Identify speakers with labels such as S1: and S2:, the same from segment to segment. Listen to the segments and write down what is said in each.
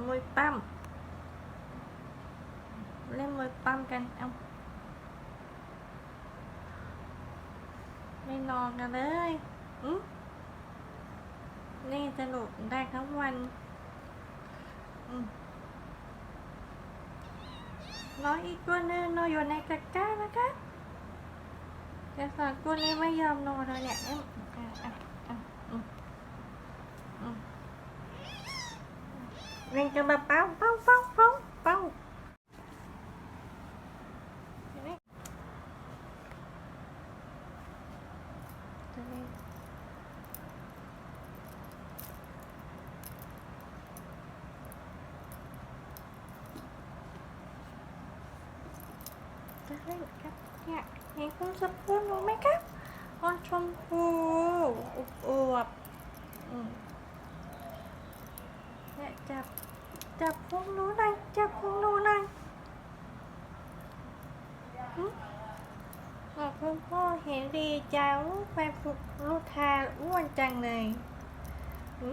S1: มวยปั้ม เล่นมวยปั้มกัน เอาไม่นอนกันเลยอืนี่สนุกได้ทั้งวัน น้อยอีกตัวหนึงนอนอยู่ในตะกร้านะคะแต่สองตัวนี้ไม่ยอมนอนเลยเนี่ยเอ็มอะอะอะอืมอืม เล่นกันแบบเป้าเป้าเป้าเป้าเป้าเห็นไหม จับพูนหนูไหมครับพวบๆอืมเนี่ยจับ จับพวกหนูหน่อยจับพวกหนูหน่อยหึบอกคุณพ่อเห็นดีจังไปฝึกลูกทาอ้วนจังเลยหึ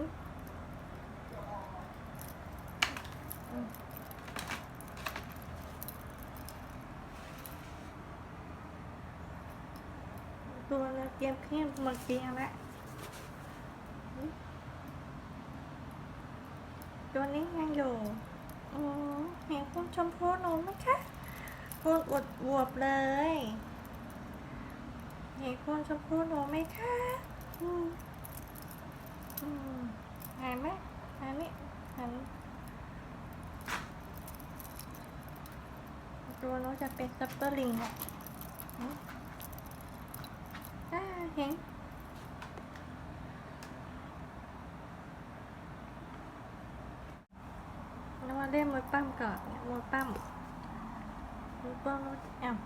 S1: ตัวเราเตรียมเครื่องมาเตรียมแล้ว ตัวนี้ยังอยู่อืมเห็นคุณชมพูหนูไหมคะคุณอวดบวบเลยเห็นคุณชมพูหนูไหมคะอืมอืมหายไหมหายไหมหายตัวหนูจะเป็นซัปเปอร์ลิงอะอืมอ่าเห็น แล้ว มาเล่นมวยปั้มก่อนมวยปั้มมวยปั้มแล้วอ้าว